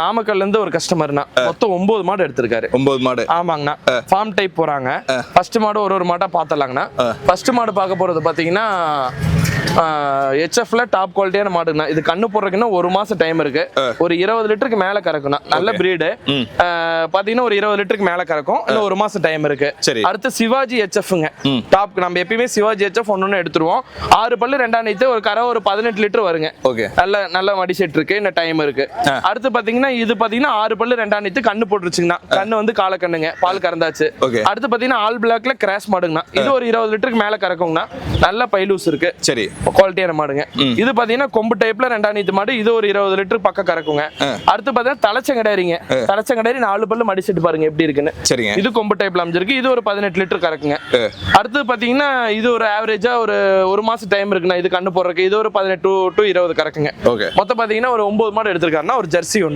நாமக்கல்ல இருந்து ஒரு கஸ்டமர்னா மொத்தம் ஒன்பது மாடு எடுத்திருக்காரு. ஒன்பது மாடு. ஆமாங்கண்ணா. ஃபார்ம் டைப் போறாங்க. ஃபர்ஸ்ட் மாடு ஒரு ஒரு மாடா பார்த்தலாங்கண்ணா ஃபர்ஸ்ட் மாடு பார்க்க போறது பாத்தீங்கன்னா ஹெச்எஃப்ல டாப் குவாலிட்டியான மாடுங்கண்ணா இது கண்ணு போடுறதுக்குன்னா ஒரு மாசம் டைம் இருக்கு. ஒரு இருபது லிட்டருக்கு மேல கறக்கும்ண்ணா நல்ல பிரீடு பாத்தீங்கன்னா ஒரு இருபது லிட்டருக்கு மேல கறக்கும். இன்னும் ஒரு மாசம் டைம் இருக்கு. சரி. அடுத்து சிவாஜி ஹெச்எஃப்ங்க டாப் நம்ம எப்பயுமே சிவாஜி ஹெச்எஃப் ஒன்னு எடுத்துருவோம். ஆறு பல்லு ரெண்டாம் நீத்து ஒரு கரை ஒரு பதினெட்டு லிட்டர் வருங்க. ஓகே நல்ல நல்ல வடி செட் இருக்கு. இன்னும் டைம் இருக்கு. அடுத்து பாத்தீங்கன்னா இது பாத்தீங்கன்னா ஆறு பல்லு ரெண்டாம் நீத்து கண்ணு போட்டுருச்சுங்கண்ணா. கண்ணு வந்து கால கண்ணுங்க. பால் கறந்தாச்சு. Okay. அடுத்து பாத்தீங்கன்னா ஆல் பிளாக்ல கிராஸ் மாடுங்கண்ணா. இது ஒரு இருபது லிட்டருக்கு மேல கறக்குங்கண்ணா. நல்ல பைலூஸ் இருக்கு. சரி. குவாலிட்டியான மாடுங்க. இது பாத்தீங்கன்னா கொம்பு டைப்ல ரெண்டாம் நீத்து மாடு இது ஒரு இருபது லிட்டர் பக்கம் கறக்குங்க. அடுத்து பாத்தீங்கன்னா தலைச்சங்கடாரிங்க தலைச்சங்கடாரி நாலு பல்லு மடி செட் பாருங்க எப்படி இருக்குன்னு. சரிங்க. இது கொம்பு டைப்ல அமைஞ்சிருக்கு. இது ஒரு பதினெட்டு லிட்டர் கறக்குங்க. அடுத்து பாத்தீங்கன்னா இது ஒரு ஆவரேஜா ஒரு ஒரு மாசம் டைம் இருக்குண்ணா இது கண்ணு போடுறதுக்கு. இது ஒரு பதினெட்டு டு இருபது கறக்குங்க. மொத்தம் பாத்தீங்கன்னா ஒரு ஒன்பது மாடு எடுத்திருக்காருன்னா ஒரு ஜெர்சி ஒன்று